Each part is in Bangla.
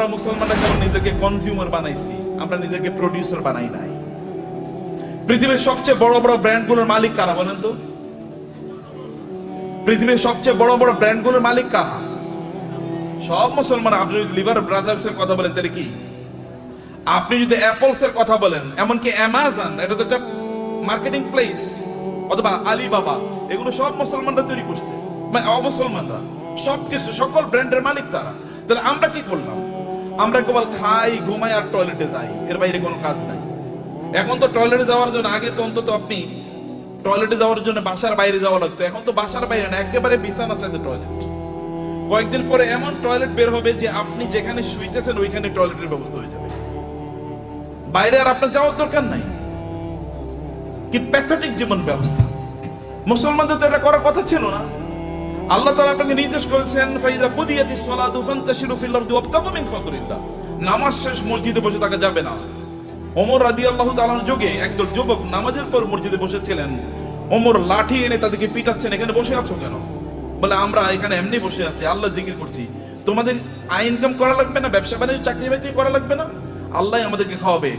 আমরা মুসলমানরা কেবল নিজেকে কনজিউমার বানাইছি, আমরা নিজেকে প্রডিউসার বানাই নাই। পৃথিবীর সবচেয়ে বড় বড় ব্র্যান্ডগুলোর মালিক কারা বলেন তো? পৃথিবীর সবচেয়ে বড় বড় ব্র্যান্ডগুলোর মালিক কারা? সব মুসলমান, আপনি যদি লিভার ব্রাদার্স এর কথা বলেন, তাহলে কি? আপনি যদি অ্যাপলস এর কথা বলেন, এমনকি অ্যামাজন, এটা তো একটা মার্কেটিং প্লেস অথবা আলিবাবা, এগুলো সব মুসলমানরা তৈরি করছে। মানে অমুসলমানরা, সবকিছু, সকল ব্র্যান্ডের মালিক তারা। তাহলে আমরা কি করলাম? আমরা কেবল খাই, ঘুমাই আর টয়লেটে যাই। এর বাইরে কোনো কাজ নাই। এখন তো টয়লেটে যাওয়ার জন্য, আগে তো অন্তত আপনি টয়লেটে যাওয়ার জন্য বাসার বাইরে যাওয়া লাগতো। এখন তো বাসার বাইরে না, একেবারে বিছানার সাথে টয়লেট কয়েকদিন পরে এমন টয়লেট বের হবে যে আপনি যেখানে শুইতেছেন, ওইখানে টয়লেটের ব্যবস্থা হয়ে যাবে। বাইরে আর আপনার যাওয়ার দরকার নাই। কি প্যাথেটিক জীবন ব্যবস্থা। মুসলমানদের তো এটা করার কথা ছিল না। আল্লাহ তাআলা আপনাকে নির্দেশ করেছেন, ফাইজা কুদিয়াতি সলাতু ফান্তাশিরু ফিল আরদি ওয়াবতাগু মিন ফাদলিল্লাহ। নামাজ শেষ, মসজিদে বসে থাকা যাবে না। ওমর রাদিয়াল্লাহু তাআলার যুগে একদল যুবক নামাজের পর মসজিদে বসেছিলেন। ওমর লাঠি এনে তাদেরকে পিটাচ্ছেন, এখানে বসে আছো কেন? বলে, আমরা এখানে এমনি বসে আছি, আল্লাহ জিকির করছি। তোমাদের আয় ইনকাম করা লাগবে না, ব্যবসা বাণিজ্য, চাকরি বাকরি করা লাগবে না? আল্লাহ আমাদেরকে খাওয়াবে।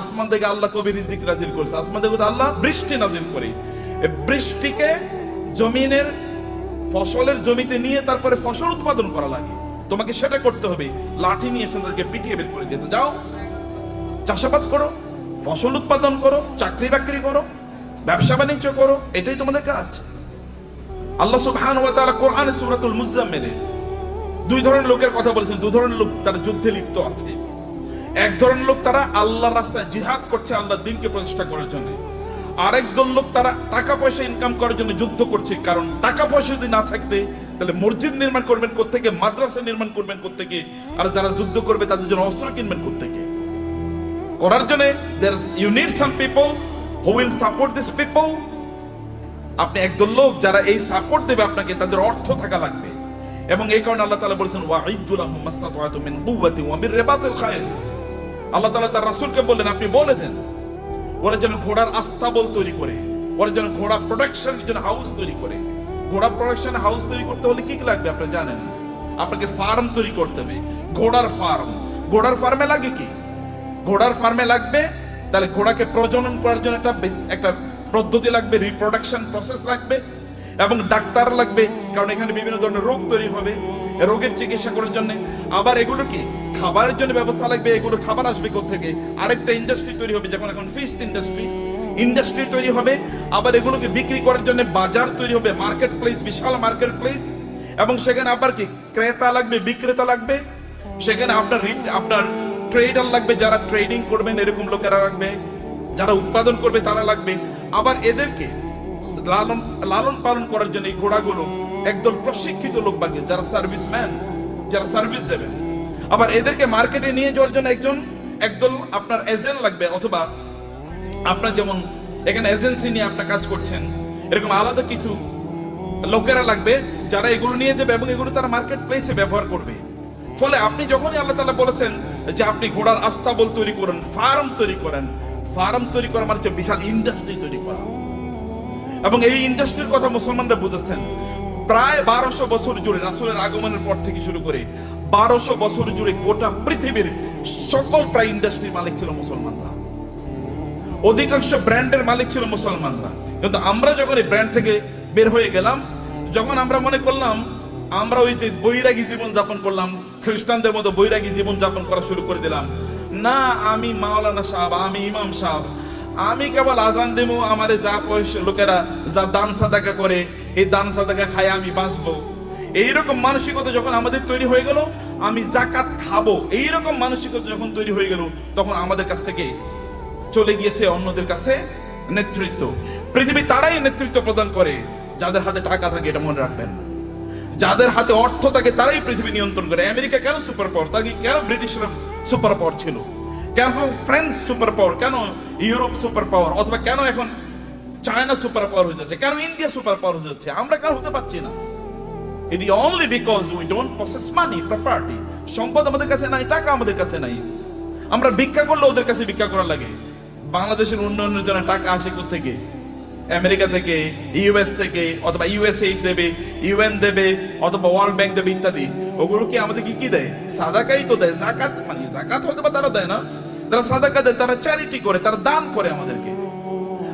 আসমান থেকে আল্লাহ কবি রিজিক নাজিল করছে। আসমান থেকে আল্লাহ বৃষ্টি নাজিল করে। বৃষ্টিকে জমিনের ফসলের জমিতে নিয়ে তারপরে ফসল উৎপাদন করা লাগে। তোমাকে সেটা করতে হবে। লাঠি নিয়ে এসে তাদেরকে পিটিয়ে বের করে দিয়েছে। যাও, চাষাবাদ করো, ফসল উৎপাদন করো, চাকরি বাকরি করো, ব্যবসা বাণিজ্য করো, এটাই তোমাদের কাজ। আল্লাহ সুবহান ওয়া তাআলা কোরআনে সূরাতুল মুজাম্মিলে দুই ধরনের লোকের কথা বলেছেন। দুই ধরনের লোক তার যুদ্ধে লিপ্ত আছে। এক ধরনের লোক তারা আল্লাহর রাস্তায় জিহাদ করছে আল্লাহর দিনকে প্রতিষ্ঠা করার জন্য। আরেক দল লোক তারা টাকা পয়সা ইনকাম করার জন্য যুদ্ধ করছে। কারণ টাকা পয়সা যদি না থাকতে, তাহলে মসজিদ নির্মাণ করবেন কোত্থেকে, মাদ্রাসা নির্মাণ করবেন কোত্থেকে, আর যারা যুদ্ধ করবে তাদের জন্য অস্ত্র কিনবেন কোত্থেকে। করার জন্য is- you need some people who will support these আপনি একদল লোক যারা এই সাপোর্ট দেবে আপনাকে, তাদের অর্থ থাকা লাগবে। এবং এই কারণে আল্লাহ তাআলা বলেছেন ওয়াইদু লাহুম মাসতাতাতু মিন কুওয়াতি ওয়া মির রিবাতিল খায়র। আল্লাহ তাআলা তার রাসূলকে বললেন, আপনি বলে দেন ওরা যেন ঘোড়ার আস্তাবল তৈরি করে, ওরা যেন ঘোড়া প্রোডাকশন যেন হাউস তৈরি করে। ঘোড়া প্রোডাকশন হাউস তৈরি করতে হলে কি লাগবে আপনি জানেন? আপনাকে ফার্ম তৈরি করতে হবে, ঘোড়ার ফার্ম ঘোড়ার ফার্মে লাগে কি? ঘোড়ার ফার্মে লাগবে, তাহলে ঘোড়াকে প্রজনন করার জন্য একটা একটা পদ্ধতি লাগবে রিপ্রোডাকশন প্রসেস লাগবে, এবং ডাক্তার লাগবে, কারণ এখানে বিভিন্ন ধরনের রোগ তৈরি হবে। রোগের চিকিৎসা করার জন্য। আবার এগুলো কি? খাবারের জন্য ব্যবস্থা লাগবে, এগুলো খাবার আসবে থেকে আরেকটা ইন্ডাস্ট্রি তৈরি হবে যখন এখন ফিস্ট ইন্ডাস্ট্রি ইন্ডাস্ট্রি তৈরি হবে, আবার এগুলোকে বিক্রি করার জন্য বাজার তৈরি হবে মার্কেট প্লেস বিশাল মার্কেট প্লেস এবং সেখানে আবার কি? ক্রেতা লাগবে, বিক্রেতা লাগবে। সেখানে আপনার আপনার ট্রেডার লাগবে, যারা ট্রেডিং করবেন, এরকম লোকেরা লাগবে। যারা উৎপাদন করবে, তারা লাগবে। আবার এদেরকে লালন লালন পালন করার জন্য এই ঘোড়াগুলো একদল প্রশিক্ষিত লোক লাগবে যারা সার্ভিসম্যান যারা সার্ভিস দেবেন। আবার এদেরকে মার্কেটে নিয়ে যাওয়ার জন্য একজন, একদল আপনার এজেন্ট লাগবে অথবা আপনার যেমন এখানে এজেন্সি নিয়ে আপনার কাজ করছেন, এরকম আলাদা কিছু লোকেরা লাগবে যারা এগুলো নিয়ে যাবে এবং এগুলো তারা মার্কেট প্লেসে ব্যবহার করবে। ফলে আপনি যখনই আল্লাহ তাআলা বলেছেন যে আপনি ঘোড়ার আস্তাবল তৈরি করেন ফার্ম তৈরি করেন ফার্ম তৈরি করা মানে হচ্ছে বিশাল ইন্ডাস্ট্রি তৈরি করা। এবং এই ইন্ডাস্ট্রির কথা মুসলমানরা বুঝেছেন। প্রায় বারোশো বছর জুড়ে রাসূলের আগমনের পর থেকে শুরু করে বারোশো বছর জুড়ে গোটা পৃথিবীর সকল প্রায় ইন্ডাস্ট্রির মালিক ছিল মুসলমানরা। অধিকাংশ ব্র্যান্ডের মালিক ছিল মুসলমানরা। কিন্তু আমরা যখন এই ব্র্যান্ড থেকে বের হয়ে গেলাম, যখন আমরা মনে করলাম, আমরা ওই যে বৈরাগী জীবন যাপন করলাম, খ্রিস্টানদের মতো বৈরাগী জীবন যাপন করা শুরু করে দিলাম, না, আমি মাওলানা সাহেব, আমি ইমাম সাহেব। আমি কেবল আজান দেবো, আমারে যা পয়সা, লোকেরা যা দান সাদাকা করে, এই দান সাদাকা খায় আমি বাঁচবো। এইরকম মানসিকতা যখন আমাদের তৈরি হয়ে গেল, আমি জাকাত খাব। এইরকম মানসিকতা যখন তৈরি হয়ে গেল, তখন আমাদের কাছ থেকে চলে গিয়েছে অন্যদের কাছে নেতৃত্ব। পৃথিবী তারাই নেতৃত্ব প্রদান করে, যাদের হাতে টাকা থাকে এটা মনে রাখবেন। যাদের হাতে অর্থ থাকে তারাই পৃথিবী নিয়ন্ত্রণ করে। আমেরিকা কেন সুপার পাওয়ার? তাকে কেন ব্রিটিশরা সুপার পাওয়ার ছিল? কেন ফ্রান্স সুপার পাওয়ার? কেন ইউরোপ সুপার পাওয়ার? অথবা কেন এখন চায়না সুপার পাওয়ার হয়ে যাচ্ছে? কেন ইন্ডিয়া সুপার পাওয়ার হয়ে যাচ্ছে? আমরা কেন হতে পারছি না। এটি only because we don't possess money property সম্পদ আমাদের কাছে নাই, টাকা আমাদের কাছে নাই। আমরা ভিক্ষা করলে ওদের কাছে ভিক্ষা করা লাগে। বাংলাদেশের উন্নয়নের জন্য টাকা আসে থেকে আমেরিকা থেকে ইউএস থেকে, অথবা ইউএসএ দেবে ইউএন দেবে, অথবা ওয়ার্ল্ড ব্যাংক দেবে ইত্যাদি। ওগুলো কি আমাদের কি কি দেয়? সাদাকাই তো দেয়, জাকাত মানে জাকাত হয়তো বা তারা দেয় না। তারা সাদাকা দেয়, তারা চ্যারিটি করে, তারা দান করে আমাদেরকে।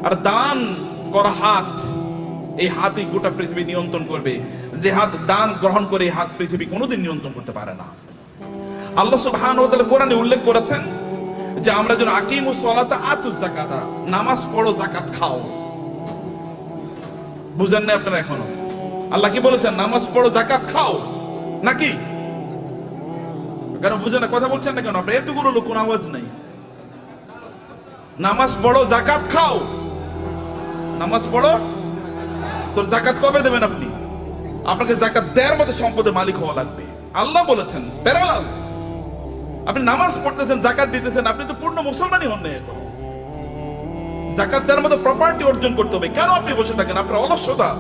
আর দান করা হাত, এই হাতই গোটা পৃথিবী নিয়ন্ত্রণ করবে। যে হাত দান গ্রহণ করে হাত পৃথিবী কোনোদিন নিয়ন্ত্রণ করতে পারে না। আল্লাহ সুবহানাহু ওয়া তাআলা কোরআনে উল্লেখ করেছেন যে, আমরা যেন আকিমুস সালাতা, আতুজ যাকাতা, নামাজ পড়ো, যাকাত খাও। বুঝেন না আপনারা এখনও? আল্লাহ কি বলেছেন? নামাজ পড়ো, যাকাত খাও। নাকি? কেন বুঝেন না, কথা বলছেন না কেন? আপনার এতগুলো লোক, কোনো আওয়াজ নাই। নামাজ পড়ো জাকাত খাও। নামাজ পড়ো? তোর জাকাত কবে দেবেন আপনি? আপনাকে জাকাত দেওয়ার মতো সম্পদের মালিক হওয়া লাগবে। আল্লাহ বলেছেন প্যারালাল আপনি নামাজ পড়তেছেন জাকাত দিতেছেন, আপনি তো পূর্ণ মুসলমানই হন না এখন। জাকাত দেওয়ার মতো প্রপার্টি অর্জন করতে হবে। কেন আপনি বসে থাকেন? আপনার অলস্যতা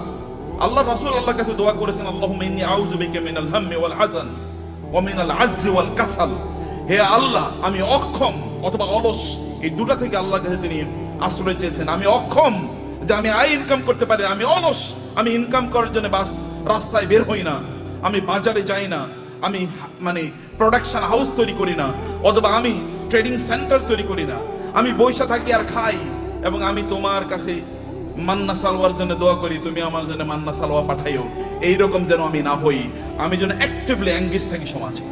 আল্লাহ রাসূল আল্লাহর কাছে দোয়া করেছেন, আল্লাহুম্মা ইন্নী আউযু বিকা মিনাল হাম্মি ওয়াল হাযান ওয়া মিনাল আজজি ওয়াল কাসাল। হে আল্লাহ, আমি অক্ষম অথবা অলস। এই দুটা থেকে আল্লাহর কাছে তিনি আশ্রয় চেয়েছেন। আমি অক্ষম যে আমি আয় ইনকাম করতে পারি, আমি অলস। আমি ইনকাম করার জন্য বাস রাস্তায় বের হই না। আমি বাজারে যাই না। আমি মানে প্রোডাকশন হাউস তৈরি করি না। অথবা আমি ট্রেডিং সেন্টার তৈরি করি না। আমি বৈশা থাকি আর খাই। এবং আমি তোমার কাছে মান্না সালোয়ার জন্য দোয়া করি, তুমি আমার জন্য মান্না সালোয়া পাঠাইও। এইরকম যেন আমি না হই। আমি যেন অ্যাক্টিভলি এঙ্গেজ থাকি সমাজে।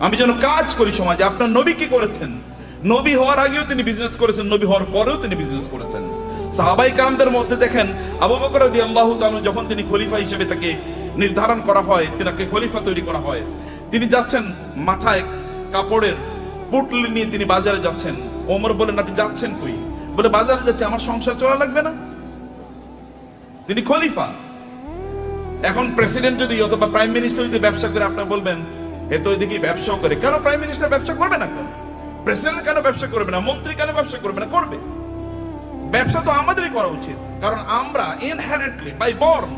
আমি যেন কাজ করি সমাজে। আপনার নবী কি করেছেন? নবী হওয়ার আগেও তিনি বিজনেস করেছেন, নবী হওয়ার পরেও তিনি বিজনেস করেছেন। সাহাবাই কারামদের মধ্যে দেখেন আবু বকর রাদিয়াল্লাহু তাআলা যখন তিনি খলিফা হিসেবে তাকে নির্ধারণ করা হয়, তিনাকে খলিফা তৈরি করা হয়, তিনি যাচ্ছেন মাথায় কাপড়ের পুটলি নিয়ে তিনি বাজারে যাচ্ছেন। ওমর বলেন আপনি যাচ্ছেন কই? বলে, বাজারে যাচ্ছে, আমার সংসার চলা লাগবে না। তিনি খলিফা। এখন প্রেসিডেন্ট যদি অথবা প্রাইম মিনিস্টার যদি ব্যবসা করে আপনার বলবেন, এ তো এদিকে ব্যবসা করে। কেন প্রাইম মিনিস্টার ব্যবসা করবে না কেন? প্রেসিডেন্ট কেন ব্যবসা করবে না? মন্ত্রী কেন ব্যবসা করবে না? করবে। ব্যবসা তো আমাদেরই করা উচিত। কারণ আমরা inherently by born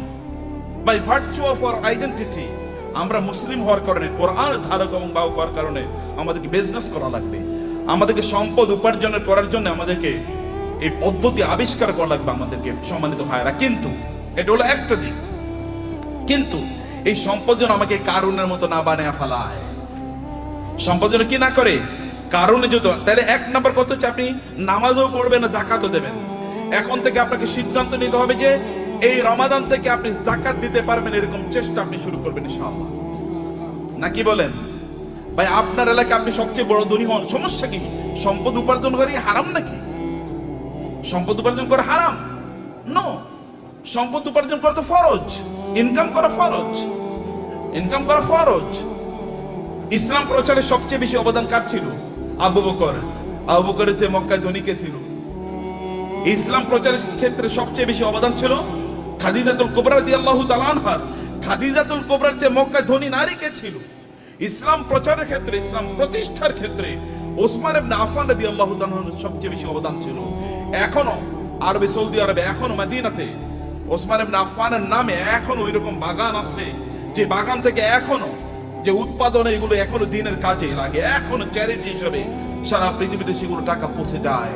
by virtue of our identity আমরা মুসলিম হওয়ার কারণে, কোরআন ধারক এবং বাহক হওয়ার কারণে আমাদেরকে বিজনেস করা লাগবে। আমাদেরকে সম্পদ উপার্জনের করার জন্য আমাদেরকে এই পদ্ধতি আবিষ্কার করা লাগবে আমাদেরকে, সম্মানিত ভাইরা কিন্তু, এটা হলো একটা দিক। কিন্তু, এই সম্পদ যেন আমাকে কারণের মতো না বানিয়ে ফেলায়। সম্পদ যেন কি না করে? কারণে যদি তাহলে এক নম্বর কত হচ্ছে আপনি নামাজও পড়বেন জাকাতও দেবেন। এখন থেকে আপনাকে সিদ্ধান্ত নিতে হবে যে এই রমাদান থেকে আপনি জাকাত দিতে পারবেন এরকম চেষ্টা আপনি শুরু করবেন ইনশাআল্লাহ। নাকি বলেন? ভাই, আপনার এলাকায় আপনি সবচেয়ে বড় ধনী হন, সমস্যা কি? সম্পদ উপার্জন করা হারাম নাকি? সম্পদ উপার্জন করা হারাম? নো সম্পদ উপার্জন করা তো ফরজ। ইনকাম করা ফরজ। ইনকাম করা ফরজ। ইসলাম প্রচারে সবচেয়ে বেশি অবদান কার ছিল? আবু বকর। আবু বকরের যে মক্কায় ধনী কে ছিল? ইসলাম প্রচারের ক্ষেত্রে সবচেয়ে বেশি অবদান ছিল খাদিজাতুল কোবরা রাদিয়াল্লাহু তাআলা আনহার। খাদিজাতুল কোবরার চেয়ে মক্কায় ধনী নারী কে ছিল? ইসলাম প্রচারের ক্ষেত্রে, ইসলাম প্রতিষ্ঠার ক্ষেত্রে ওসমান ইবনে আফফান রাদিয়াল্লাহু তাআলার সবচেয়ে বেশি অবদান ছিল। এখনও আরবে, সৌদি আরবে, এখনও মদিনাতে ওসমান ইবনে আফফানের নামে এখনও ওইরকম বাগান আছে যে বাগান থেকে এখনও যে উৎপাদন এগুলো এখনও দিনের কাজে লাগে। এখনও চ্যারিটি হিসেবে সারা পৃথিবীতে সেগুলো টাকা পৌঁছে যায়।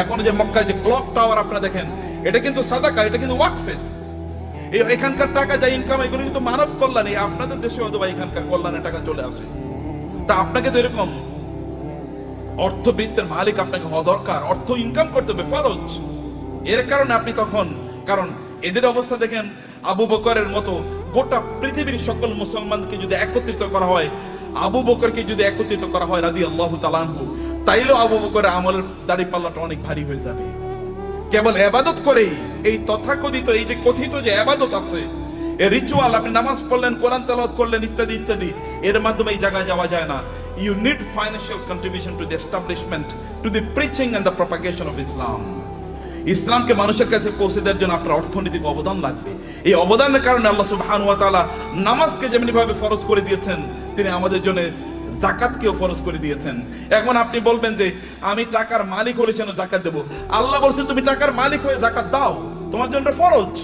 এখন যে মক্কায় যে ক্লক টাওয়ার আপনারা দেখেন, এটা কিন্তু সাদাকা এটা কিন্তু ওয়াকফের। এই এখানকার টাকা যা ইনকাম এগুলো কিন্তু মানব কল্যাণ, এই আপনাদের দেশে হয়তো বা এখানকার কল্যাণের টাকা চলে আসে। তা আপনাকে তো এরকম অর্থবৃত্তের মালিক আপনাকে হওয়া দরকার, অর্থ ইনকাম করতে হবে, ফরজ। এর কারণে আপনি তখন, কারণ এদের অবস্থা দেখেন, আবু বকরের মতো গোটা পৃথিবীর সকল মুসলমানকে যদি একত্রিত করা হয়, আবু বকরকে যদি একত্রিত করা হয় রাদি আল্লাহ তালানহু তাইলেও আবু বকরের আমলের দাড়ি পাল্লাটা অনেক ভারী হয়ে যাবে। কেবল এবাদত করেই এই তথাকথিত, এই যে কথিত যে এবাদত আছে, এই রিচুয়াল আপনি নামাজ পড়লেন, কোরআন তেলাওয়াত করলেন, ইত্যাদি ইত্যাদি, এর মাধ্যমে এই জায়গায় যাওয়া যায় না। You need financial contribution to the establishment to the preaching and the propagation of Islam ইসলামকে মানুষের কাছে পৌঁছে দেওয়ার জন্য আপনার অর্থনৈতিক অবদান লাগবে। এই অবদানের কারণে আল্লাহ সুবহানাহু ওয়া তাআলা নামাজকে যেমনি ভাবে ফরজ করে দিয়েছেন, তিনি আমাদের জন্য জাকাতকেও ফরজ করে দিয়েছেন। এখন আপনি বলবেন যে, আমি টাকার মালিক হলে যেন জাকাত দেবো? আল্লাহ বলছেন তুমি টাকার মালিক হয়ে জাকাত দাও। তোমার জন্য ফরজ।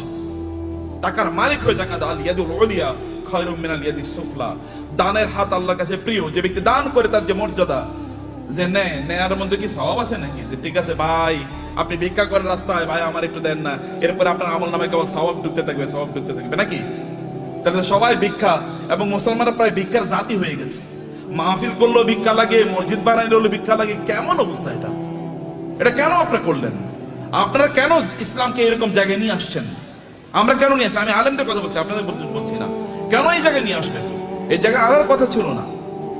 টাকার মালিক হয়ে জাকাত আল ইয়াদুল উলিয়া, খায়রুম মিনাল ইয়াদিস সুফলা। দানের হাত আল্লাহর কাছে প্রিয়। যে ব্যক্তি দান করে তার যে মর্যাদা, যে নেয়, নেয়ার মধ্যে কি সওয়াব আছে নাকি? যে, ঠিক আছে ভাই, আপনি ভিক্ষা করেন রাস্তায়, ভাই, আমার একটু দেন না। এরপরে আপনার আমল নামে কেবল স্বভাব ঢুকতে থাকবে স্বভাব ঢুকতে থাকবে। নাকি? তাহলে সবাই ভিক্ষা, এবং মুসলমানরা প্রায় ভিক্ষার জাতি হয়ে গেছে। মাহফিল করলেও ভিক্ষা লাগে, মসজিদ বানাইলে হলো ভিক্ষা লাগে, কেমন অবস্থা এটা? এটা কেন আপনারা করলেন? আপনারা কেন ইসলামকে এরকম জায়গায় নিয়ে আসছেন? আমরা কেন নিয়ে আসছি? আমি আলেমদের কথা বলছি, আপনাদের বলছি না। কেন এই জায়গায় নিয়ে আসবেন? এই জায়গায় আনার কথা ছিল না।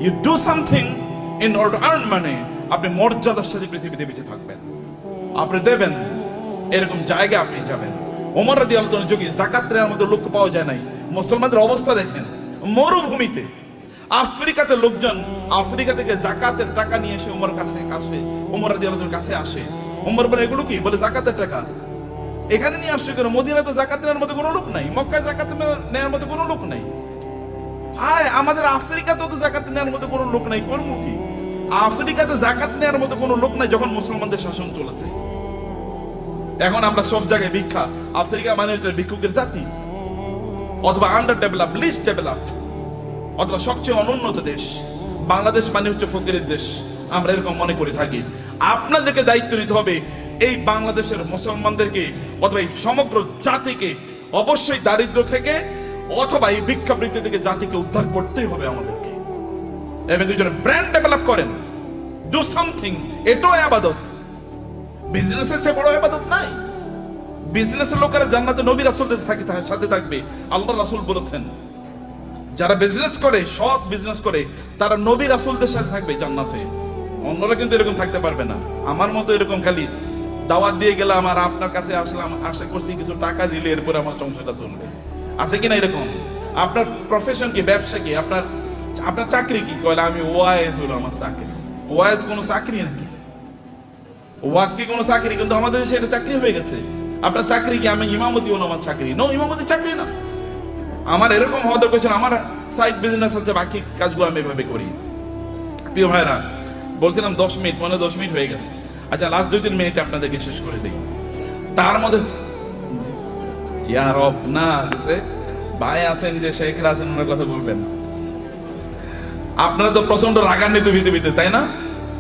You do something in order earn মানে আপনি মর্যাদার সাথে পৃথিবীতে বেঁচে থাকবেন। আপনি দেবেন, এরকম জায়গায় আপনি যাবেন। ওমর রাদি আলোচনার যোগে জাকাত মতো লোক পাওয়া যায় নাই। মুসলমানদের অবস্থা দেখেন, মরুভূমিতে। আফ্রিকাতে লোকজন, আফ্রিকা থেকে জাকাতের টাকা নিয়ে এসে উমর কাছে আসে রাদি আলোচনার কাছে আসে। উমর বলে, এগুলো কি? বলে, জাকাতের টাকা। এখানে নিয়ে আসছে কেন? মদিনা তো জাকাত নেওয়ার মতো কোনো লোক নাই, মক্কায় জাকাত নেওয়ার মতো কোনো লোক নাই। আয় আমাদের আফ্রিকাতেও তো জাকাত নেওয়ার মতো কোনো লোক নাই, করব কি? আফ্রিকাতে জাকাত নেওয়ার মতো কোনো লোক নাই যখন মুসলমানদের শাসন চলেছে। এখন আমরা সব জায়গায় ভিক্ষা, আফ্রিকা মানে ভিক্ষুকের জাতি, অথবা আন্ডার ডেভেলপ লিস্ট ডেভেলপ অথবা সবচেয়ে অনুন্নত দেশ, বাংলাদেশ মানে হচ্ছে ফকিরের দেশ। আমরা এরকম মনে করে থাকি। আপনাদেরকে দায়িত্ব নিতে হবে এই বাংলাদেশের মুসলমানদেরকে অথবা এই সমগ্র জাতিকে অবশ্যই দারিদ্র থেকে অথবা এই ভিক্ষাবৃত্তি থেকে জাতিকে উদ্ধার করতেই হবে আমাদেরকে। এবং দুজন ব্র্যান্ড ডেভেলপ করেন। ডু সামথিং এটাও আবাদত। বিজনেসের সে বড় আবাদত নাই। বিজনেসের লোকেরা জান্নাতে নবী রাসূলদের সাথে থাকবে। আল্লাহ রাসূল বলেছেন যারা বিজনেস করে সৎ বিজনেস করে, তারা নবী রাসূলদের সাথে থাকবে জান্নাতে। অন্যরা কিন্তু এরকম থাকতে পারবে না। আমার মতো এরকম খালি দাওয়াত দিয়ে গেলাম আর আপনার কাছে আসলাম, আশা করছি কিছু টাকা দিলে এরপরে আমার সংসারটা চলবে। আছে কিনা এরকম? আপনার প্রফেশন কি, ব্যবসা কি? আপনার আপনার চাকরি কি? কয়লা, আমি ওয়াইজ হলো আমার চাকরি। ওয়াইজ কোনো চাকরি নাকি? ওয়াজ কি কোনো চাকরি? কিন্তু আমাদের দেশে এটা চাকরি হয়ে গেছে। আপনার চাকরি কি? আমি ইমামতি হলো আমার চাকরি। নো ইমামতি চাকরি না। আমার এরকম হওয়া দরকার ছিল আমার সাইড বিজনেস আছে, বাকি কাজগুলো আমি এভাবে করি। প্রিয় ভাইরা বলছিলাম দশ মিনিট, মনে দশ মিনিট হয়ে গেছে। আচ্ছা লাস্ট দুই তিন মিনিট আপনাদেরকে শেষ করে দিই। তার মধ্যে ইয়ার অফ না ভাই আছেন যে শেখ আছেন ওনার কথা বলবেন। আপনারা তো প্রচণ্ড রাগান্বিত পৃথিবীতে তাই না?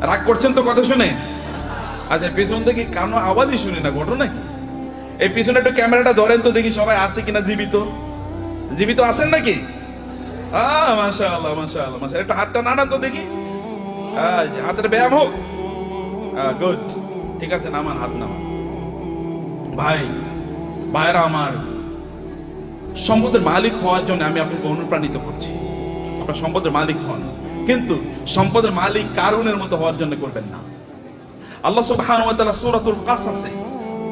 রাগ করছেন তো কথা শুনে। আচ্ছা পেছন থেকে কানো আওয়াজই শুনি না, ঘটনা কি? এই পিছনে একটু ক্যামেরাটা ধরেন তো দেখি সবাই আছে কিনা জীবিত। জীবিত আছেন নাকি? আহ মাশা আল্লাহ মাশা আল্লাহ মাশা একটু হাতটা নাড়ান তো দেখি। হাতের ব্যায়াম হোক। গুড ঠিক আছে, নামান, হাত নামান। ভাই, ভাইরা আমার, সম্পদের মালিক হওয়ার জন্য আমি আপনাকে অনুপ্রাণিত করছি। আপনার সম্পদের মালিক হন। কিন্তু সম্পদের মালিক কারুনের মতো হওয়ার জন্য করবেন না। আল্লাহ সুবহানাহু ওয়া তাআলা সূরাতুল কাসাসে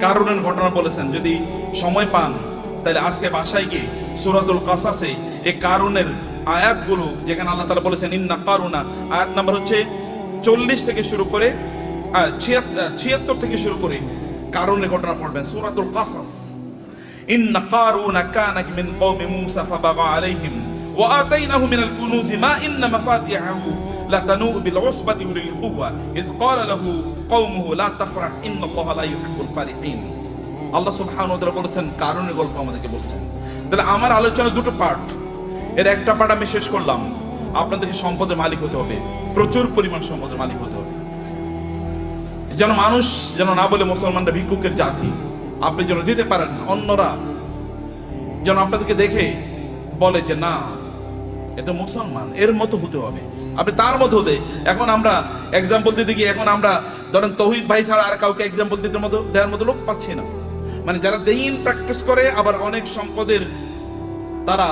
কারুনের ঘটনা বলেছেন, যদি সময় পান, তাহলে আজকে বাসায় গিয়ে সূরাতুল কাসাসে এই কারুনের আয়াতগুলো যেখানে আল্লাহ তাআলা বলেছেন ইন্না কারুনা আয়াত নাম্বার হচ্ছে চল্লিশ থেকে শুরু করে ছিয়াত্তর থেকে শুরু করে কারুনের ঘটনা পড়বেন সূরাতুল কাসাস إن قارون كان من قوم موسى فبغى عليهم وآتيناه من الكنوز ما إن مفاتيحه لتنوء بالعصبة أولي القوة إذ قال له قومه لا تفرح إن الله لا يحب الفرحين আল্লাহ সুবহানাহু ওয়া তাআলা বলেছেন কারণের গল্প আমাদেরকে বলছেন তাহলে আমার আলোচনা দুটো পার্ট এর একটা পার্ট আমি শেষ করলাম। আপনাদেরকে সম্পদের মালিক হতে হবে। প্রচুর পরিমাণ সম্পদের মালিক হতে হবে। যেন মানুষ যেন না বলে মুসলমানরা ভিক্ষুকের জাতি। আপনি যেন দিতে পারেন অন্যরা যেন আপনাদেরকে দেখে বলে যে, না এটা মুসলমান, এর মতো হতে হবে। আপনি তার মতো হতে, এখন আমরা এক্সাম্পল দিতে গিয়ে, এখন আমরা ধরেন তহিদ ভাই ছাড়া আর কাউকে এক্সাম্পল দিতে মতো দেওয়ার মতো লোক পাচ্ছি না। মানে যারা দিন প্র্যাকটিস করে, আবার অনেক সম্পদের তারা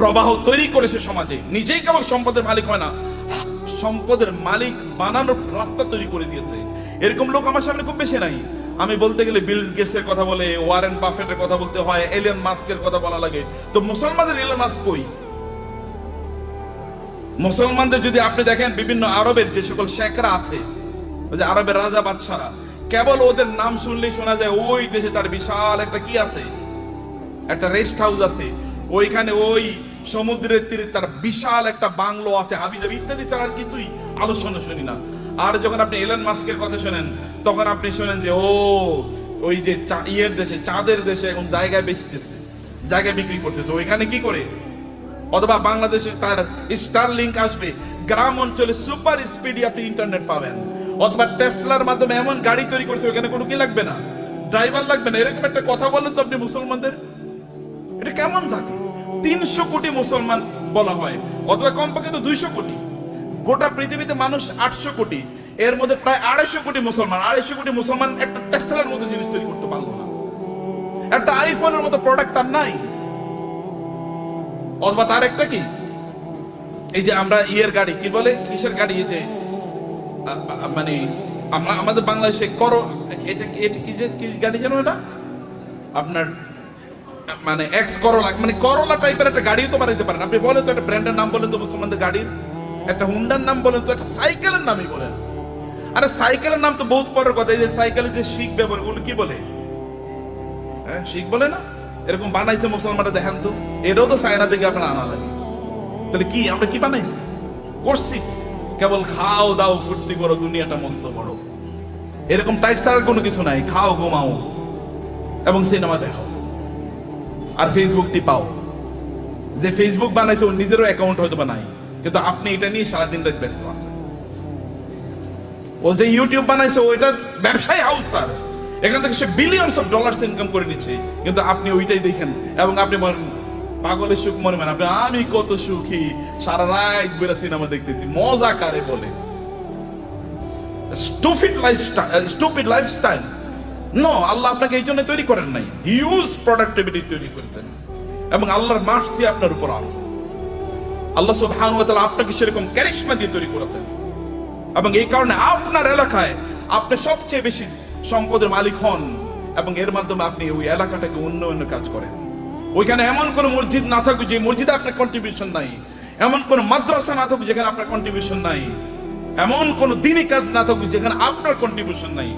প্রবাহ তৈরি করেছে সমাজে। নিজেই কেবল সম্পদের মালিক হয় না, সম্পদের মালিক বানানোর রাস্তা তৈরি করে দিয়েছে। এরকম লোক আমার সামনে খুব বেশি নাই। আমি বলতে গেলে বিল গেটসের কথা বলে ওয়ারেন বাফেটের কথা বলতে হয় এলিয়ন মাস্কের কথা বলা লাগে। তো মুসলমানদের এলিয়ন মাস্ক কই? মুসলমানদের যদি আপনি দেখেন, বিভিন্ন আরবের যে সকল শেখরা আছে যে আরবের রাজা বাদশারা কেবল ওদের নাম শুনলেই শোনা যায়, ওই দেশে তার বিশাল একটা কি আছে? একটা রেস্ট হাউস আছে। ওইখানে ওই সমুদ্রের তীরে তার বিশাল একটা বাংলো আছে, হাবিজাবি ইত্যাদি ছাড়া আর কিছুই আলোচনা শুনি না। আর যখন আপনি এলেন মাস্কের কথা শোনেন, তখন আপনি শোনেন যে, ও, ওই যে ইয়ের দেশে, চাঁদের দেশে এখন জায়গায় বেচতেছে জায়গায় বিক্রি করতেছে। ওইখানে কি করে? অথবা বাংলাদেশে তার স্টার লিঙ্ক আসবে। গ্রাম অঞ্চলে সুপার স্পিডি আপনি ইন্টারনেট পাবেন। অথবা টেসলার মাধ্যমে এমন গাড়ি তৈরি করছে, ওখানে কোনো কি লাগবে না? ড্রাইভার লাগবে না? এরকম একটা কথা বলেন তো আপনি মুসলমানদের। এটা কেমন জাতি? তিনশো কোটি মুসলমান বলা হয়, অথবা কমপক্ষে তো দুইশো কোটি। গোটা পৃথিবীতে মানুষ আটশো কোটি, এর মধ্যে প্রায় আড়াইশো কোটি মুসলমান। আড়াইশো কোটি মুসলমান একটা টেসলার মতো জিনিস তৈরি করতে পারল না। একটা আইফোনের মতো প্রোডাক্ট তার নাই। অথবা তার একটা কি? এই যে আমরা ইয়ের গাড়ি, কি বলে? কিসের গাড়ি? এই যে মানে আমরা আমাদের বাংলাদেশে করো, এটা এটা কি যে, কি গাড়ি জানো এটা? আপনার মানে এক্স করলা মানে করলা টাইপের একটা গাড়িও তো বানাইতে পারেন। আপনি বলেন তো একটা ব্র্যান্ডের নাম বলেন তো মুসলমানদের গাড়ির। একটা হুন্ডার নাম বলেন তো, একটা সাইকেলের নামই বলেন। আরে সাইকেলের নাম তো বহুত পরের কথা, এই যে সাইকেলের যে শিখ ব্যবহার ওগুলো কি বলে? হ্যাঁ শিখ বলে না? এরকম বানাইছে মুসলমানরা, দেখেন তো। এটাও তো সায়না থেকে আপনার আনা লাগে। তাহলে কি, আমরা কি বানাইছি? করছি। কেবল খাও, দাও, ফুর্তি করো, দুনিয়াটা মস্ত বড়। এরকম টাইপ ছাড়ার কোনো কিছু নাই। খাও, ঘুমাও এবং সিনেমা দেখাও আর ফেসবুক পাও যে ফেসবুক বানাইছে ওর নিজেরও অ্যাকাউন্ট হয়তো বা নাই। কিন্তু আপনি এটা নিয়ে সারাদিন রাত ব্যস্ত আছেন। ও যে ইউটিউব বানাইছে ওইটা ব্যবসায়ী হাউস তার। এখান থেকে সে বিলিয়নস অফ ডলার্স ইনকাম করে নিচ্ছে। কিন্তু আপনি ওইটাই দেখেন। এবং আপনি পাগলের সুখ মনে মানে আপনি, আমি কত সুখী। সারা রাত বেরা সিনেমা দেখতেছি। মজা কারে বলে? Stupid lifestyle stupid lifestyle no আল্লাহ আপনাকে এই জন্য তৈরি করেন নাই। হিউজ প্রোডাক্টিভিটি তৈরি করেছেন। এবং আল্লাহর মার্সি আপনার উপর আছে। আল্লাহ সুবহানাহু ওয়া তাআলা আপনাকে সেরকম ক্যারিশমা দিয়ে তৈরি করেছেন। এবং এই কারণে আপনার এলাকায় আপনি সবচেয়ে বেশি সম্পদের মালিক হন। এবং এর মাধ্যমে আপনি ওই এলাকাটাকে উন্নয়নের কাজ করেন। ওইখানে এমন কোন মসজিদ না থাকুক যে মসজিদে আপনার কন্ট্রিবিউশন নাই। এমন কোন মাদ্রাসা না থাকুক যেখানে আপনার কন্ট্রিবিউশন নাই। এমন কোন দিনই কাজ না থাকুক যেখানে আপনার কন্ট্রিবিউশন নাই।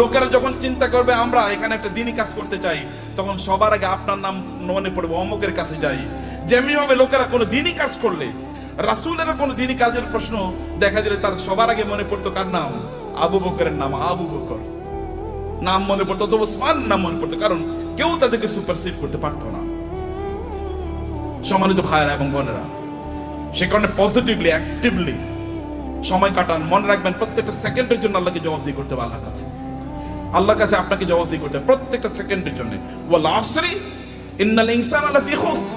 লোকেরা যখন চিন্তা করবে আমরা এখানে একটা দিনই কাজ করতে চাই, তখন সবার আগে আপনার নাম মনে পড়বে, অমুকের কাছে যাই। যেমনি ভাবে লোকেরা কোনো দিনই কাজ করলে রাসূলের কোনো দিনই কাজের প্রশ্ন দেখা দিলে তার সবার আগে মনে পড়তো কার নাম? আবু বকরের নাম, আবু বকর। নাম মনে পড়তো, অথবা ওসমান নাম মনে পড়তো, কারণ কেউ তাদেরকে সুপারসিড করতে পারতো না। সম্মানিত ভাইয়েরা এবং বোনেরা, সে কারণে পজিটিভলি অ্যাক্টিভলি সময় কাটান, মনে রাখবেন প্রত্যেকটা সেকেন্ডের জন্য আল্লাহকে জবাবদিহি করতে হবে আল্লাহর কাছে। আল্লাহর কাছে আপনাকে জবাবদিহি করতে হবে প্রত্যেকটা সেকেন্ডের জন্য। ওয়াল আসরি, ইন্নাল ইনসানা লাফি খুসর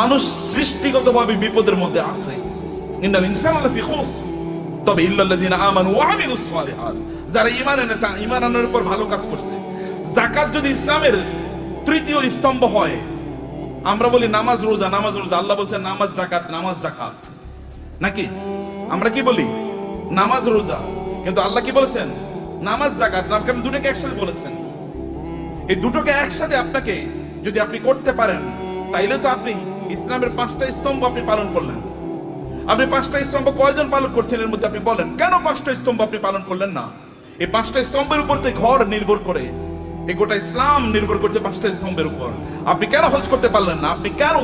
মানুষ সৃষ্টিগতভাবে বিপদের মধ্যে আছে। ইন্নাল ইনসানা লাফি খুসর তবে ইল্লাল্লাযিনা আমানু ওয়া আমিলুস সালিহাত। যারা ঈমান এনেছে, ঈমান আনার উপর ভালো কাজ করছে। যাকাত যদি ইসলামের তৃতীয় স্তম্ভ হয় আমরা বলি নামাজ রোজা নামাজ রোজা। আল্লাহ বলছে নামাজ জাকাত নামাজ জাকাত নাকি? আমরা কি বলি? নামাজ রোজা। কিন্তু আল্লাহ কি বলেছেন? নামাজ জাকাত নাম কেন দুটোকে একসাথে বলেছেন? এই দুটোকে একসাথে আপনাকে যদি আপনি করতে পারেন, তাইলে তো আপনি ইসলামের পাঁচটা স্তম্ভ আপনি পালন করলেন। আপনি পাঁচটা স্তম্ভ কয়জন পালন করছেন? এর মধ্যে আপনি বলেন, কেন পাঁচটা স্তম্ভ আপনি পালন করলেন না? এই পাঁচটা স্তম্ভের উপর তো ঘর নির্ভর করে এই গোটা ইসলাম নির্ভর করছে পাঁচটা স্তম্ভের উপর। আপনি কেন হজ করতে পারলেন না? আপনি কেন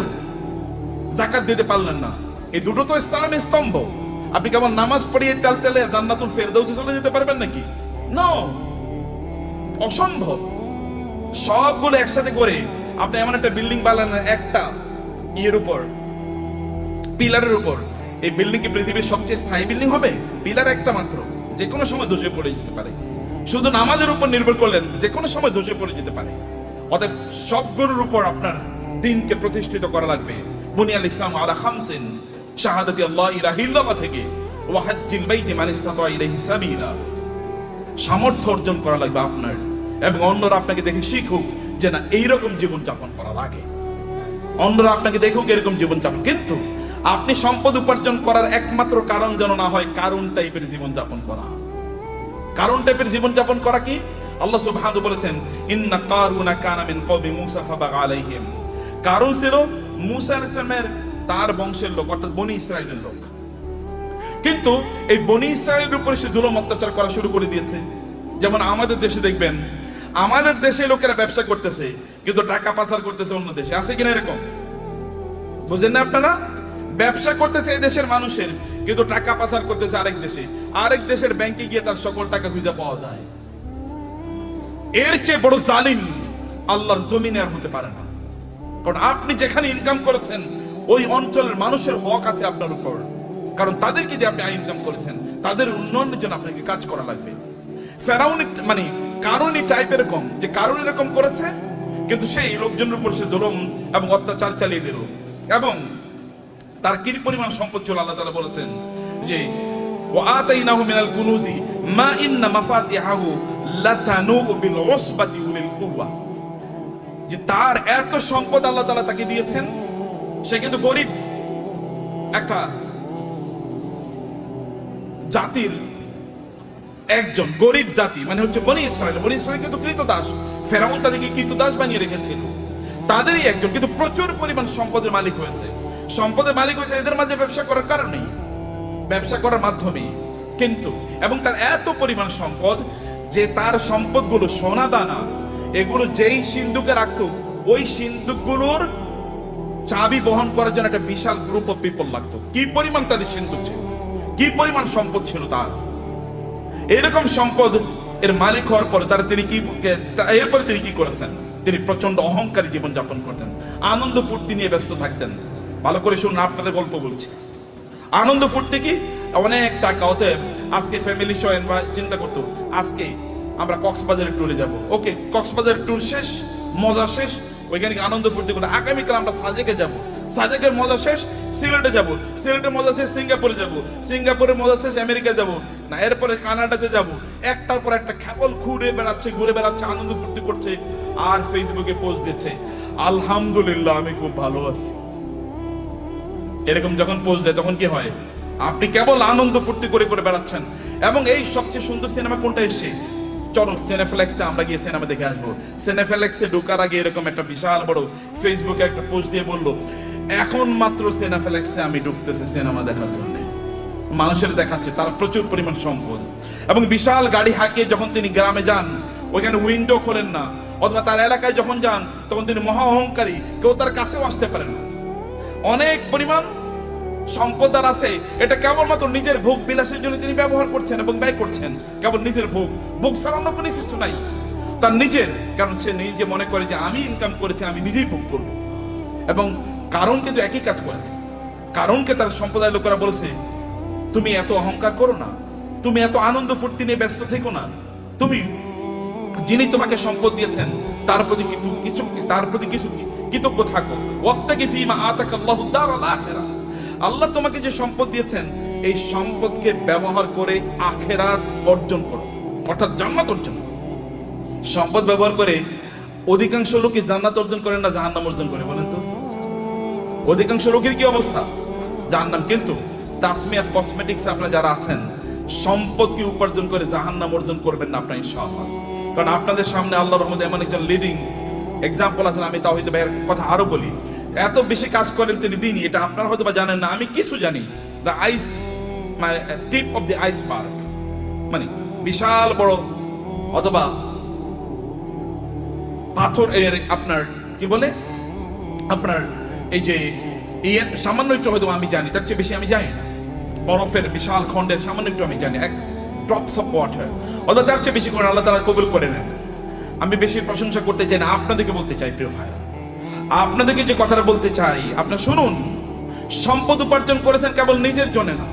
জাকাত দিতে পারলেন না? এই দুটো তো ইসলামের স্তম্ভ। আপনি কেমন নামাজ পড়িয়ে তেল তেলে জান্নাতুল ফেরদৌসে চলে যেতে পারবেন নাকি? নো অসম্ভব। সবগুলো একসাথে করে আপনি এমন একটা বিল্ডিং বানালেন, একটা ইয়ের উপর, পিলারের উপর। এই বিল্ডিং কি পৃথিবীর সবচেয়ে স্থায়ী বিল্ডিং হবে? পিলার একটা মাত্র। যে কোনো সময় ধসে পড়ে যেতে পারে। শুধু নামাজের উপর নির্ভর করলেন, যে কোনো সময় ধসে পড়ে যেতে পারে। অতএব সবগুলোর উপর আপনার দিনকে প্রতিষ্ঠিত করা লাগবে। বুনিয়াল ইসলাম আলা খামসিন, শাহাদাতি আল্লাহ ইলাহা ইল্লাল্লাহ থেকে। ওয়া হাজ্জিল বাইতি মান ইসতাতা ইলাইহি সাবিলা। সামর্থ্য অর্জন করা লাগবে আপনার। এবং অন্যরা আপনাকে দেখে শিখুক যে না, এইরকম জীবন যাপন করার আগে। অন্যরা আপনাকে দেখুক এরকম জীবন যাপন কিন্তু আপনি সম্পদ উপার্জন করার একমাত্র কারণ যেন না হয় কারণ টাইপের জীবন যাপন করা। কারণ টাইপের জীবন যাপন করা কি? আল্লাহ সুবহানাহু বলেছেন, ইন্না কারুনা কানা মিন কওমি মূসা ফাবাগা আলাইহিম। কারণ ছিল মূসা সালামের তার বংশের লোক, অর্থাৎ বনি ইসরায়েলের লোক। কিন্তু এই বনি ইসরায়েলের উপরে সে জুলুম অত্যাচার করা শুরু করে দিয়েছে। যেমন আমাদের দেশে দেখবেন, আমাদের দেশে লোকেরা ব্যবসা করতেছে, কিন্তু টাকা পাচার করতেছে অন্য দেশে। আছে কিনা এরকম? বুঝেন না আপনারা? ব্যবসা করতেছে এই দেশের মানুষের কিন্তু টাকা পাচার করতেছে আরেক দেশে। আরেক দেশের ব্যাংকে গিয়ে তার সকল টাকা খুঁজে পাওয়া যায়। এর চেয়ে বড় জালিম আল্লাহর জমিনে আর হতে পারে না। কারণ আপনি যেখানে ইনকাম করেছেন, ওই অঞ্চলের মানুষের হক আছে আপনার উপর। কারণ তাদেরকে দিয়ে আপনি ইনকাম করেছেন, তাদের উন্নয়নের জন্য আপনাকে কাজ করা লাগবে। ফেরাউন মানে কারণই টাইপ এরকম, যে কারণ এরকম করেছে, কিন্তু সেই লোকজনের উপর সে জুলুম এবং অত্যাচার চালিয়ে দিল। এবং তার কি পরিমাণ সম্পদ ছিল আল্লাহ তালা বলেছেন যে মিনাল কুনুজি, মা ইন্না বিল উলিল যে তার এত সম্পদ আল্লাহ তাকে দিয়েছেন, সে কিন্তু গরিব। একটা জাতির একজন গরিব জাতি মানে হচ্ছে বনি ইসরায়েল। বনি ইসরায়েল কিন্তু কৃতদাস। ফেরাউন তাদেরকে কৃতদাস বানিয়ে রেখেছিল। তাদেরই একজন কিন্তু প্রচুর পরিমাণ সম্পদের মালিক হয়েছে। সম্পদের মালিক হয়েছে, এদের মাঝে ব্যবসা করার কারণেই ব্যবসা করার মাধ্যমে। কিন্তু, এবং তার এত পরিমাণ সম্পদ যে তার সম্পদগুলো সোনা দানা এগুলো যেই সিন্ধুকে রাখতো, ওই সিন্ধুকগুলোর চাবি বহন করার জন্য একটা বিশাল গ্রুপ অফ পিপল লাগতো। কি পরিমাণ তাদের সিন্ধুক ছিল? কি পরিমাণ সম্পদ ছিল তার? এরকম সম্পদ এর মালিক হওয়ার পরে তারা তিনি কি এরপরে তিনি কি করেছেন? তিনি প্রচণ্ড অহংকারী জীবন যাপন করতেন। আনন্দ ফুর্তি নিয়ে ব্যস্ত থাকতেন। ভালো করে শুনুন, আপনাদের গল্প বলছি। আনন্দ ফুর্তি কি? অনেক টাকা, অতএব আজকে ফ্যামিলি সহ চিন্তা করতো আজকে আমরা কক্সবাজারের ট্যুরে যাব। ওকে কক্সবাজারের ট্যুর শেষ, মজা শেষ। ওইখানে আনন্দ ফুর্তি করে। আগামীকাল আমরা সাজেকে যাব। সাজেকের মজা শেষ, সিলেটে যাব। সিলেটের মজা শেষ, সিঙ্গাপুরে যাব। সিঙ্গাপুরের মজা শেষ আমেরিকা যাব। না, এরপরে কানাডাতে যাব। একটার পর একটা কেবল ঘুরে বেড়াচ্ছে ঘুরে বেড়াচ্ছে, আনন্দ ফুর্তি করছে, আর ফেসবুকে পোস্ট দিচ্ছে। আলহামদুলিল্লাহ, আমি খুব ভালো আছি। এরকম যখন পোস্ট দেয়, তখন কি হয়? আপনি কেবল আনন্দ ফুর্তি করে করে বেড়াচ্ছেন। এবং এই সবচেয়ে সুন্দর সিনেমা কোনটা এসছে চলো সিনেফ্লেক্সে আমরা গিয়ে সিনেমা দেখে আসব। সিনেফ্লেক্সে ঢোকার আগে এরকম একটা বিশাল বড় ফেসবুকে একটা পোস্ট দিয়ে বলল, এখন মাত্র সিনেফ্লেক্সে আমি ঢুকতেছি সিনেমা দেখার জন্য। মানুষের দেখাচ্ছে, তার প্রচুর পরিমাণ সম্পদ। এবং বিশাল গাড়ি হাঁকিয়ে যখন তিনি গ্রামে যান, ওইখানে উইন্ডো খোলেন না, অথবা তার এলাকায় যখন যান, তখন তিনি মহা অহংকারী, কেউ তার কাছেও আসতে পারে না। অনেক পরিমাণ সম্পদ তার আছে, এটা কেবলমাত্র নিজের ভোগ বিলাসের জন্য তিনি ব্যবহার করছেন এবং ব্যয় করছেন। কেবল নিজের ভোগ। ভোগ ছাড়া অন্য কোনো কিছু নাই। তার নিজের, কারণ সে নিজে মনে করে যে আমি ইনকাম করেছি, আমি নিজেই ভোগ করব। এবং কারণ কিন্তু একই কাজ করেছে। কারণকে তার সম্প্রদায়ের লোকেরা বলেছে, তুমি এত অহংকার করো না। তুমি এত আনন্দ ফুর্তি নিয়ে ব্যস্ত থেকো না। তুমি, যিনি তোমাকে সম্পদ দিয়েছেন, তার প্রতি কিন্তু কিছু, তার প্রতি কিছু কৃতজ্ঞ থাকো। ওয়াত্তাকি ফিমা আতাকা আল্লাহু দারাল আখিরা আল্লাহ তোমাকে যে সম্পদ দিয়েছেন, এই সম্পদকে ব্যবহার করে আখেরাত অর্জন করো। অর্থাৎ জান্নাত অর্জন সম্পদ ব্যবহার করে অধিকাংশ লোকই জান্নাত অর্জন করে না জাহান্নাম অর্জন করে, বলেন তো। অধিকাংশ লোকের কি অবস্থা? জাহান্নাম। কিন্তু তাসমিয়া কসমেটিক্স আপনারা যারা আছেন সম্পদ কি উপার্জন করে জাহান্নাম অর্জন করবেন না আপনার, ইনশাআল্লাহ। কারণ আপনাদের সামনে আল্লাহর রহমতে এমন একজন লিডিং এক্সাম্পল আছেন আমি তাওহিদ ভাইয়ের কথা আরও বলি। এত বেশি কাজ করেন তিনি দিনই, এটা আপনারা হয়তো বা জানেন না, আমি কিছু জানি। দ্য আইস মানে tip of the ice park মানে বিশাল বড়, অথবা পাথর এর আপনার, কি বলে? আপনার এই যে ইয়ে সামান্য একটু হয়তো আমি জানি, তার চেয়ে বেশি আমি জানি না। বরফের বিশাল খণ্ডের সামান্য একটু আমি জানি, এক ড্রপস অফ ওয়াটার অথবা তার চেয়ে বেশি করে আল্লাহ তারা কবুল করে নেন। আমি বেশি প্রশংসা করতে চাই না, আপনাদেরকে বলতে চাই, প্রিয় ভাইরা আপনাদেরকে যে কথাটা বলতে চাই, আপনার শুনুন। সম্পদ উপার্জন করেছেন কেবল নিজের জন্য না।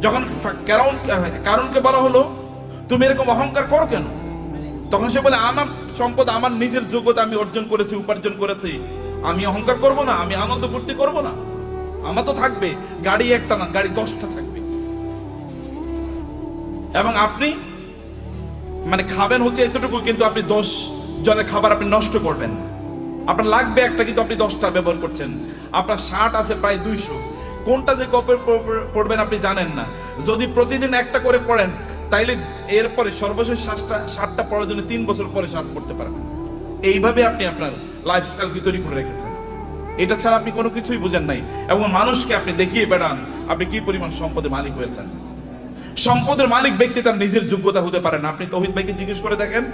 যখন কারণ কারণকে বলা হলো, তুমি এরকম অহংকার করো কেন? তখন সে বলে, আমার সম্পদ, আমার নিজের যোগ্যতা আমি অর্জন করেছি, উপার্জন করেছি। আমি অহংকার করব না, আমি আনন্দ ফুর্তি করব না। আমার তো থাকবে, গাড়ি একটা না, গাড়ি দশটা থাকবে। এবং আপনি মানে খাবেন হচ্ছে এতটুকু, কিন্তু আপনি দশ জনের খাবার আপনি নষ্ট করবেন। আপনার লাগবে একটা কিন্তু আপনি দশটা ব্যবহার করছেন। আপনার শার্ট আছে, প্রায় দুইশো। কোনটা যে কপে পড়বেন আপনি জানেন না। যদি প্রতিদিন একটা করে পড়েন, তাইলে এরপরে সর্বশেষ শার্টটা শার্টটা পরার জন্য তিন বছর পরে শার্ট পড়তে পারবেন। এইভাবে আপনি আপনার লাইফস্টাইল কি তৈরি করে রেখেছেন। এটা ছাড়া আপনি কোনো কিছুই বুঝেন নাই। এবং মানুষকে আপনি দেখিয়ে বেড়ান, আপনি কি পরিমাণ সম্পদের মালিক হয়েছেন। সম্পদের মালিক ব্যক্তি তার নিজের যোগ্যতা হতে পারে না। আপনি তহিদ ভাইকে জিজ্ঞেস করে দেখেন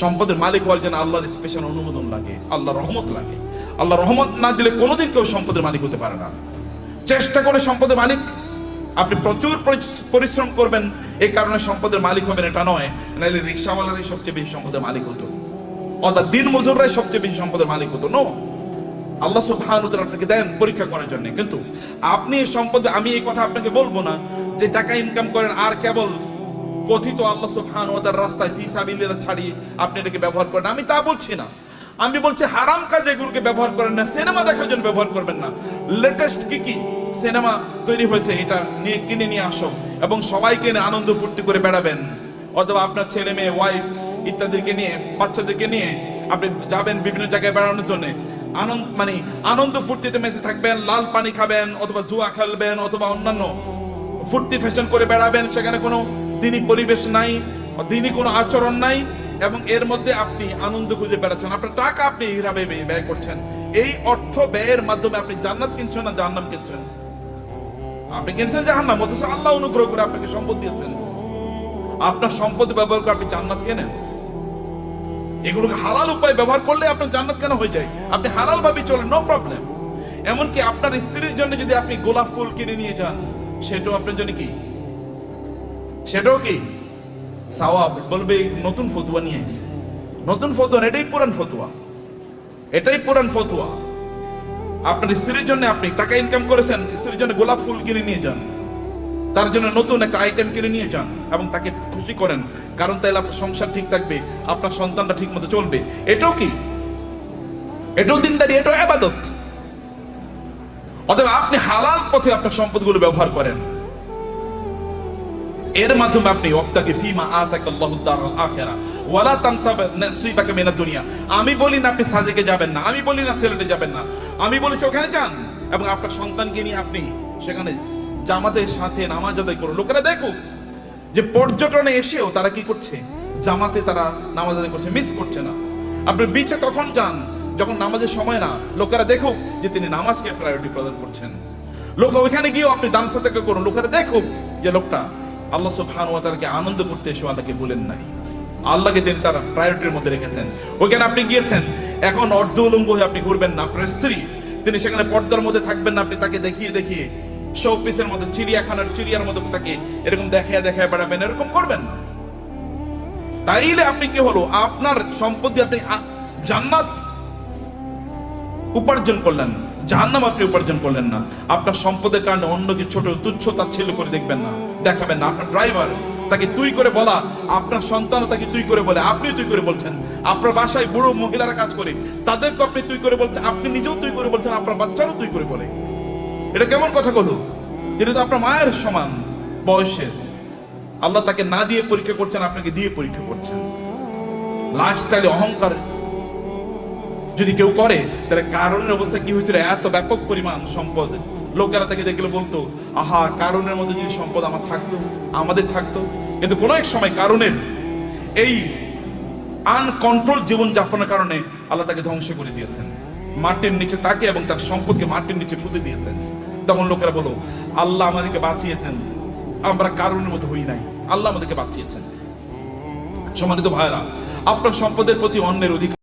সম্পদের মালিক হওয়ার জন্য আল্লাহর স্পেশাল অনুমোদন লাগে আল্লাহ রহমত লাগে। আল্লাহ রহমত না দিলে কোনোদিন কেউ সম্পদের মালিক হতে পারে না। চেষ্টা করে সম্পদের মালিক, আপনি প্রচুর পরিশ্রম করবেন এই কারণে সম্পদের মালিক হবেন এটা নয়, নাহলে রিক্সাওয়ালারাই সবচেয়ে বেশি সম্পদের মালিক হতো। অর্থাৎ দিন মজুররাই সবচেয়ে বেশি সম্পদের মালিক হতো নো আল্লাহ তাআলা আপনাকে দেন পরীক্ষা করার জন্য, কিন্তু আপনি সম্পদ, আমি এই কথা আপনাকে বলব না যে টাকা ইনকাম করেন আর কেবল কথিত আল্লাহ সুবহানাহু ওয়া তাআলার রাস্তায় ফি ছাড়িয়ে আপনি এটাকে ব্যবহার করেন। আমি তা বলছি না। আমি বলছি হারাম কাজে এগুলোকে ব্যবহার করেন না। সিনেমা দেখার জন্য ব্যবহার করবেন না। লেটেস্ট কি কি? সিনেমা তৈরি হয়েছে, এটা নিয়ে কিনে নিয়ে আসো এবং সবাইকে আনন্দ ফুর্তি করে বেড়াবেন। অথবা আপনার ছেলে মেয়ে ওয়াইফ ইত্যাদিকে নিয়ে, বাচ্চাদেরকে নিয়ে আপনি যাবেন বিভিন্ন জায়গায় বেড়ানোর জন্য। আনন্দ মানে আনন্দ ফুর্তিতে মেসে থাকবেন, লাল পানি খাবেন, অথবা জুয়া খেলবেন, অথবা অন্যান্য ফুর্তি ফ্যাশন করে বেড়াবেন। সেখানে কোনো দিনই পরিবেশ নাই দিনই কোনো আচরণ নাই, এবং এর মধ্যে আপনি আনন্দ খুঁজে বেড়াচ্ছেন। আপনার টাকা আপনি হিরাবে ব্যয় করছেন। এই অর্থ ব্যয়ের মাধ্যমে আপনি জান্নাত কিনছেন না জাহান্নাম কিনছেন? আপনি কিনছেন জাহান্নাম, অথচ আল্লাহ অনুগ্রহ করে আপনাকে সম্পদ দিয়েছেন। আপনার সম্পদ ব্যবহার করে আপনি জান্নাত কেনেন? এগুলোকে হালাল উপায় ব্যবহার করলে আপনার জান্নাত কেন হয়ে যায়? আপনি হালাল ভাবে চলেন নো প্রবলেম এমনকি আপনার স্ত্রীর জন্য যদি আপনি গোলাপ ফুল কিনে নিয়ে যান, সেটাও আপনার জন্য কি? সেটাও কি? সাওয়াব বলবে নতুন ফতুয়া নিয়ে এসে নতুন ফতুয়া এটাই পুরান ফতুয়া। এটাই পুরান ফতুয়া। আপনার স্ত্রীর জন্য আপনি টাকা ইনকাম করেছেন, স্ত্রীর জন্য গোলাপ ফুল কিনে নিয়ে যান। তার জন্য নতুন একটা আইটেম কিনে নিয়ে যান এবং তাকে খুশি করেন। কারণ তাহলে আপনার সংসার ঠিক থাকবে, আপনার সন্তানটা ঠিক মতো চলবে। এটাও কি? এটাও দিনদারি, এটাও আবাদত। অতএব আপনি হালাল পথে আপনার সম্পদগুলো ব্যবহার করেন। এর মাধ্যমে আপনি ওয়াক্তাকে ফিমা আতাকা আল্লাহু দারুল আখিরা, ওয়ালা তানসা নাসিবাকা মিনাদ দুনিয়া। আমি বলি না আপনি সাজেকে যাবেন না, আমি বলি না সিলেটে যাবেন না। আমি বলেছি ওখানে যান। এবং আপনার সন্তানকে নিয়ে আপনি সেখানে জামাতের সাথে নামাজ আদায় করুন। লোকেরা দেখুক যে পর্যটনে এসেও তারা কি করছে? জামাতে তারা নামাজ আদায় করছে, মিস করছে না। আপনি বিচে তখন যান, যখন নামাজের সময় না, লোকেরা দেখুক যে তিনি নামাজকে প্রায়োরিটি প্রদান করছেন। লোক ওইখানে গিয়েও আপনি দান সাদাকা করুন। লোকেরা দেখুক যে লোকটা আল্লাহ সুবহানাহু ওয়া তাআলাকে আনন্দ করতে এসে আল্লাহকে বলেন নাই। আল্লাহকে তিনি তার প্রায়োরিটির মধ্যে রেখেছেন। ওইখানে আপনি গিয়েছেন, এখন অর্ধ উলঙ্গ হয়ে আপনি ঘুরবেন না। আপনার স্ত্রী, তিনি সেখানে পর্দার মধ্যে থাকবেন না, আপনি তাকে দেখিয়ে দেখিয়ে শো পিসের মধ্যে, চিড়িয়াখানার চিড়িয়ার মতো তাকে এরকম দেখায় দেখায় বেড়াবেন, এরকম করবেন না। তাইলে আপনি কি হলো? আপনার সম্পত্তি আপনি জান্নাত উপার্জন করলেন। জাহান্নাম আপনি উপার্জন করলেন না। আপনার সম্পদের কারণে অন্যকে ছোট তুচ্ছ তাচ্ছিল্য করে দেখবেন না। দেখাবেন না, আপনার ড্রাইভার তাকে তুই করে বলা, আপনার সন্তানও তাকে তুই করে বলে আপনি তুই করে বলছেন। আপনার বাসায় বুড়ো মহিলারা কাজ করে তাদেরকে আপনি তুই করে বলছেন, আপনি নিজেও তুই করে বলছেন, আপনার বাচ্চারও তুই করে বলে। এটা কেমন কথা বলো? তিনি তো আপনার মায়ের সমান বয়সের। আল্লাহ তাকে না দিয়ে পরীক্ষা করছেন, আপনাকে দিয়ে পরীক্ষা করছেন। লাইফস্টাইলে অহংকার যদি কেউ করে, তাহলে কারণের অবস্থা কি হয়েছিল? এত ব্যাপক পরিমাণ সম্পদ। লোকেরা তাকে দেখলে, বলতো, আহা কারণের মধ্যে যদি সম্পদ আমার থাকতো, আমাদের থাকতো। কিন্তু কোনো এক সময় কারণের এই আনকন্ট্রোল জীবন যাপনের কারণে আল্লাহ তাকে ধ্বংস করে দিয়েছেন। মাটির নিচে তাকে এবং তার সম্পদকে মাটির নিচে পুঁতে দিয়েছেন। তখন লোকেরা বলো আল্লাহ আমাদেরকে বাঁচিয়েছেন। আমরা কারণের মতো হই নাই। আল্লাহ আমাদেরকে বাঁচিয়েছেন। সম্মানিত ভাইরা আপনার সম্পদের প্রতি অন্যের অধিকার